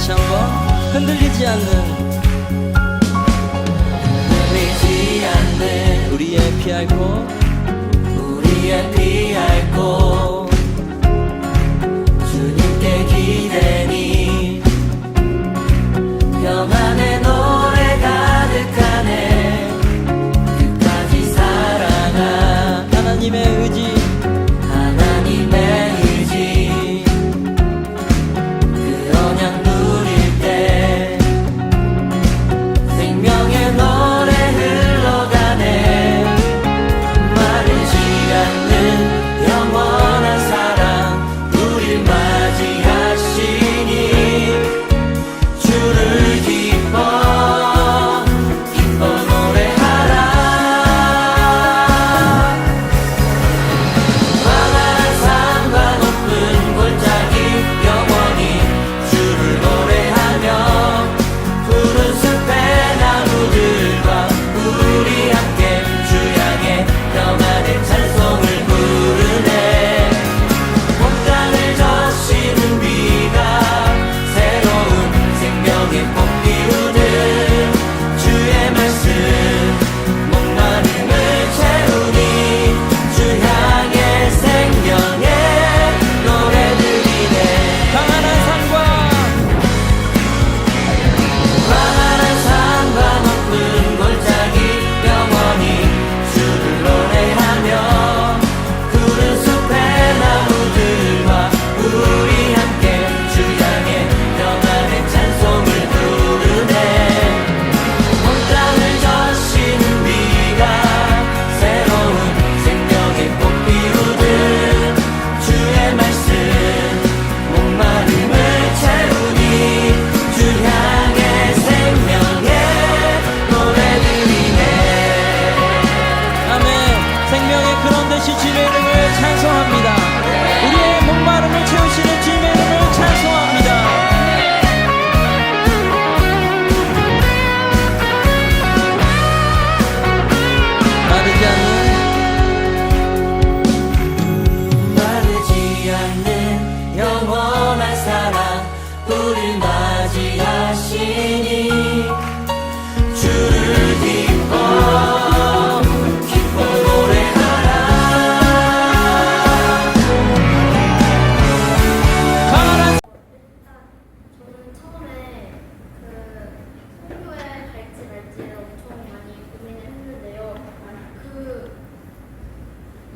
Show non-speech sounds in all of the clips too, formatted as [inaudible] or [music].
다시 한번 흔들리지 않는 흔들리지 않는 우리의 피할 곳 우리의 피할 곳.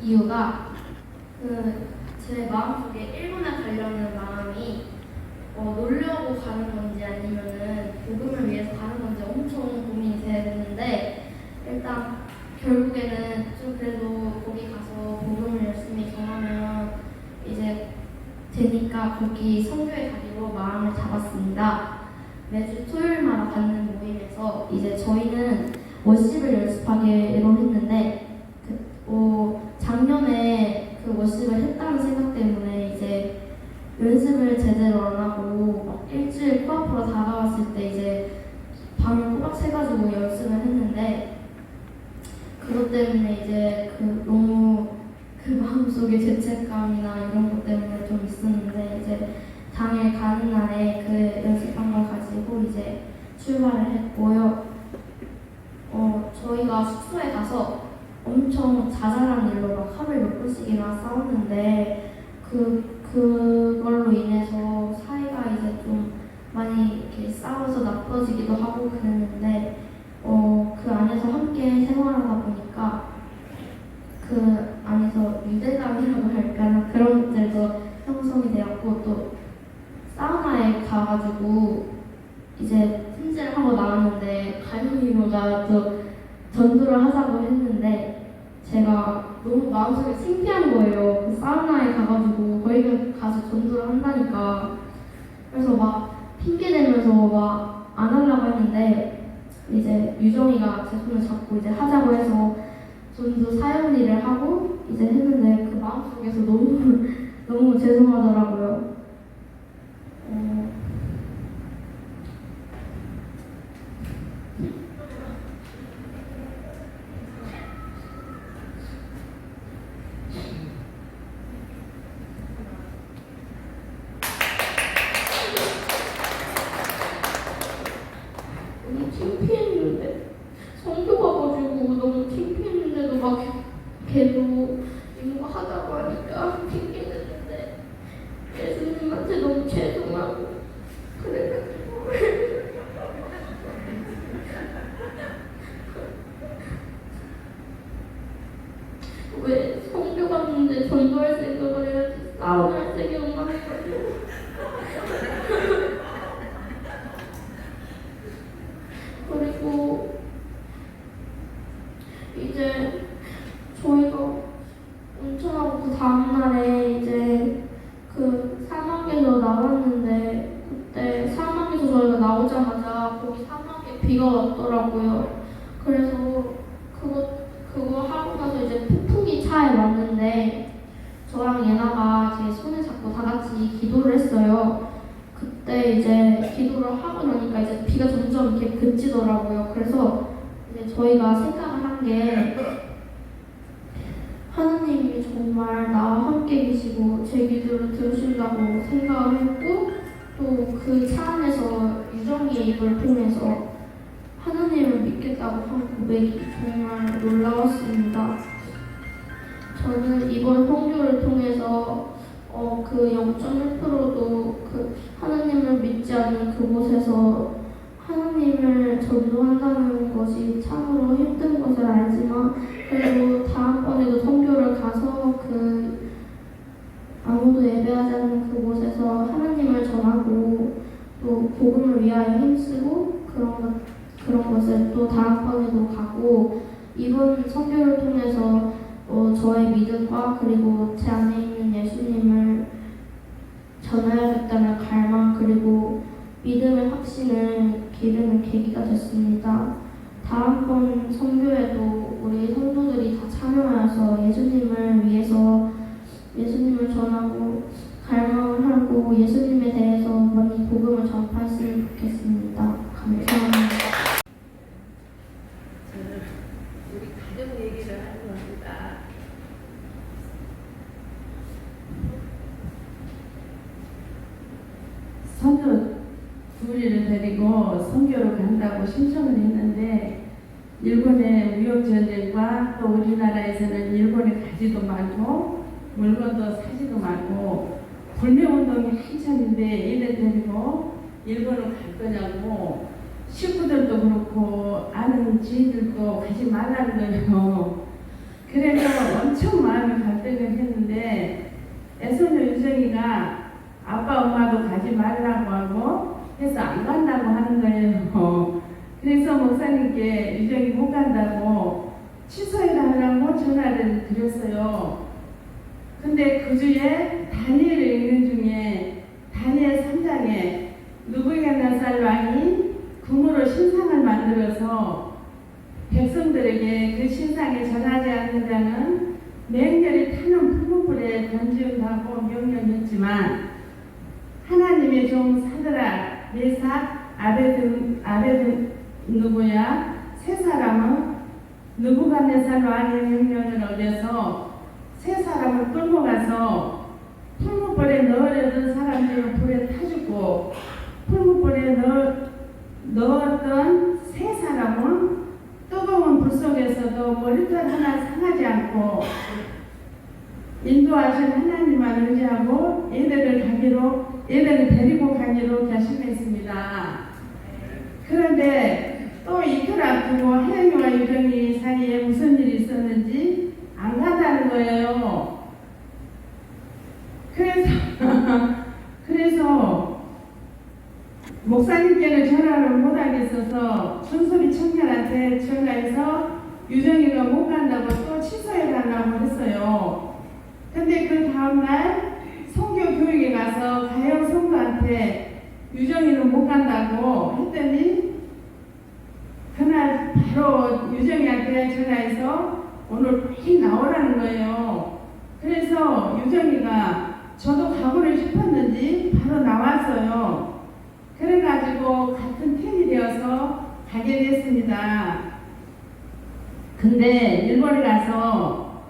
이유가 그 제 마음속에 일본에 가려는 마음이 어, 놀려고 가는 건지 아니면은 복음을 위해서 가는 건지 엄청 고민이 됐는데 일단 결국에는 좀 그래도 거기 가서 복음을 열심히 전하면 이제 되니까 거기 성교에 가기로 마음을 잡았습니다. 매주 토요일마다 갖는 모임에서 이제 저희는 워십을 연습하기로 했는데 워십을 했다는 생각 때문에 이제 연습을 제대로 안 하고 막 일주일 코앞으로 다가왔을 때 이제 밤을 꼬박 새가지고 연습을 했는데 그것 때문에 이제 그 너무 그 마음속에 죄책감이나 이런 것 때문에 좀 있었는데 이제 당일 가는 날에 그 연습한 걸 가지고 이제 출발을 했고요. 어, 저희가 숙소에 가서 엄청 자잘한 일로 막 하루에 몇 번씩이나 싸웠는데 그 그걸로 인해서 사이가 이제 좀 많이 이렇게 싸워서 나빠지기도 하고 그랬는데 어, 그 안에서 함께 생활하다 보니까 그 안에서 유대감이라고 할까나 그런 것들도 형성이 되었고 또 사우나에 가가지고 이제 승진을 하고 나왔는데 가요이모가 또 전도를 하자고 했는데 제가 너무 마음속에 창피한 거예요. 그 사우나에 가가지고 거기 가서 전도를 한다니까 그래서 막 핑계 대면서 막 안 하려고 했는데 이제 유정이가 제 손을 잡고 이제 하자고 해서 전도 사연 일을 하고 이제 했는데 그 마음속에서 너무 [laughs] 너무 죄송하더라고요. 어, 너무 창피했는데 성교 가가지고 너무 창피했는데도 막 계속 이모가 하자고 하니까 핑계댔는데 예수님한테 너무 죄송하고 그래가지고 왜 성교 갔는데 전도할 생각을 해야지 싸움할 생각만 해가지고 그리고 이제 저희가 온천하고 그 다음날에 이제 그 사막에서 나왔는데 그때 사막에서 저희가 나오자마자 거기 사막에 비가 왔더라고요. 그래서 그거 그거 하고 나서 이제 폭풍이 차에 왔는데 저랑 예나가 제 손을 잡고 다 같이 기도를 했어요. 그때 이제 기도를 하고 나니까 이제 비가 점점 이렇게 그치더라고요. 그래서 이제 저희가 생각을 한 게 하나님이 정말 나와 함께 계시고 제 기도를 들으신다고 생각을 했고 또 그 차 안에서 유정이의 입을 통해서 하나님을 믿겠다고 한 고백이 정말 놀라웠습니다. 저는 이번 성교를 통해서 어, 그 0.1%도 그 하나님을 믿지 않는 그곳에서 하나님을 전도한다는 것이 참으로 힘든 것을 알지만 그리고 다음번에도 성교를 가서 그 아무도 예배하지 않는 그곳에서 하나님을 전하고 또 복음을 위하여 힘쓰고 그런 것 그런 것을 또 다음번에도 가고 이번 성교를 통해서 어, 저의 믿음과 그리고 제 안에 있는 예수님을 전하야겠다는 갈망 그리고 믿음의 확신을 기르는 계기가 됐습니다. 다음번 선교에도 우리 성도들이 다 참여하여서 예수님을 위해서 예수님을 전하고 갈망을 하고 예수님에 대해서 많이 복음을 전파했으면 좋겠습니다. 감사합니다. 저는 우리 가정 얘기를 하는 겁니다. 선교 둘이를 데리고 간다고 신청을 했는데 일본의 무역 전쟁과 또 우리나라에서는 일본에 가지도 말고 물건도 사지도 말고 불매 운동이 한참인데 얘네 데리고 일본을 갈 거냐고 식구들도 그렇고 아는 지인들도 가지 말라는 거예요. 그래서 엄청 마음이 갈등을 했는데 애소녀 유정이가 아빠 엄마도 가지 말라고 하고 해서 안 간다고 하는 거예요. 그래서 목사님께 유정이 못 간다고 취소해달라고 전화를 드렸어요. 근데 그 주에 다니엘을 읽는 중에 다니엘 3장에 누부갓네살 왕이 금으로 신상을 만들어서 백성들에게 그 신상에 전하지 않는 자는 맹렬히 타는 풀무불에 던지운다고 명령했지만 하나님의 종 사드라, 메삭, 아베드, 아베드 누구야? 세 사람은 누부갓네살 왕의 명령을 어겨서 세 사람을 끌고 가서 풀무불에 넣으려던 사람들을 불에 타죽고 풀무불에 넣, 넣었던 세 사람은 뜨거운 불 속에서도 머리털 하나 상하지 않고 인도하신 하나님만 의지하고 얘들을 가기로 얘들을 데리고 가기로 결심했습니다. 그런데 앞두고 하영이와 유정이 사이에 무슨 일이 있었는지 안 간다는 거예요. 그래서 [laughs] 그래서 목사님께는 전화를 못 하겠어서 순소리 청년한테 전화해서 유정이가 못 간다고 또 취소해 달라고 했어요. 근데 그 다음날 성교 교육에 가서 가영 성도한테 유정이는 못 간다고 했더니 바로 유정이한테 전화해서 오늘 빨리 나오라는 거예요. 그래서 유정이가 저도 가고를 싶었는지 바로 나왔어요. 그래가지고 같은 팀이 되어서 가게 됐습니다. 근데 일본에 가서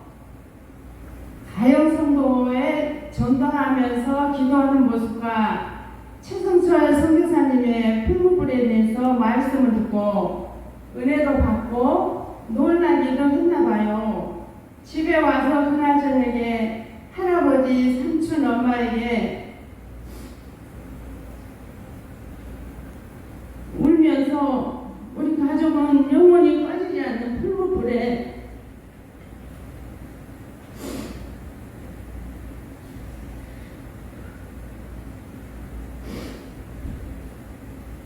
가영 성도에 전도하면서 기도하는 모습과 최성철 선교사님의 풀무불에 대해서 말씀을 듣고 은혜도 받고 놀라기도 했나 봐요. 집에 와서 그날 저녁에 할아버지, 삼촌, 엄마에게 울면서 우리 가족은 영원히 꺼지지 않는 풀무불에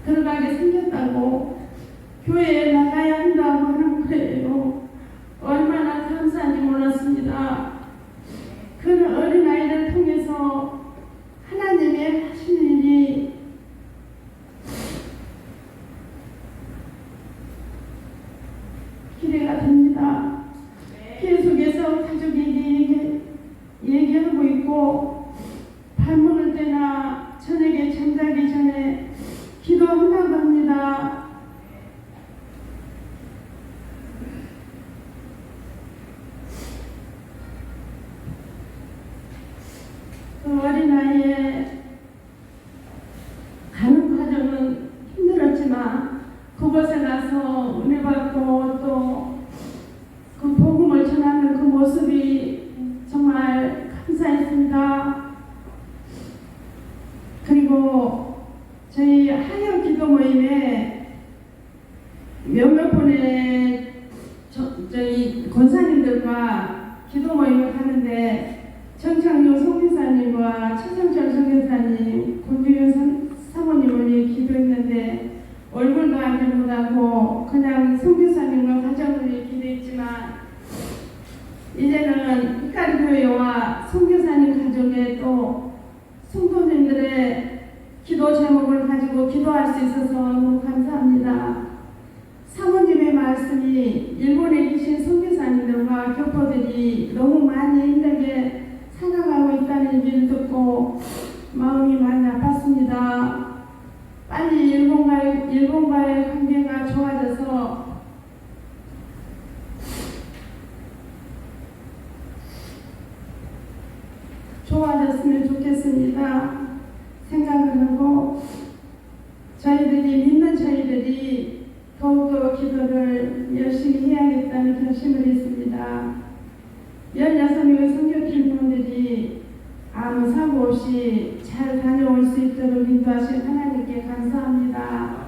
들어가게 생겼다고 교회에 나가야 한다고 하는 거예요. 얼마나 감사한지 몰랐습니다. 그 어린아이를 통해서 하나님의 하시는 일이 기대가 됩니다. 계속해서 가족에게 얘기, 얘기하고 있고 밥 먹을 때나 저녁에 잠자기 전에 기도한다고 합니다. 그 어린아이의 가는 과정은 힘들었지만 그곳에 가서 은혜 받고 또 그 복음을 전하는 그 모습이 정말 감사했습니다. 그리고 저희 한영 기도 모임에 몇몇 분의 저, 저희 권사님들과 기도 모임을 하는데 정창용 성교사님과 최정철 성교사님, 권주현 사모님을 위해 기도했는데 얼굴도 알지 못하고 그냥 성교사님과 가정을 위해 기도했지만 교회와 성교사님 가족의 또 성도님들의 기도 제목을 가지고 기도할 수 있어서 너무 감사합니다. 사모님의 말씀이 일본에 계신 선교사님들과 교포들이 너무 많이 힘들게 살아가고 있다는 얘기를 듣고 마음이 많이 아팠습니다. 빨리 일본과의, 일본과의 관계가 좋아져서 좋아졌으면 좋겠습니다. 생각을 하고 저희들이 믿는 저희들이 더욱더 기도를 열심히 해야겠다는 결심을 했습니다. 16명의 성교팀 분들이 아무 사고 없이 잘 다녀올 수 있도록 인도하신 하나님께 감사합니다.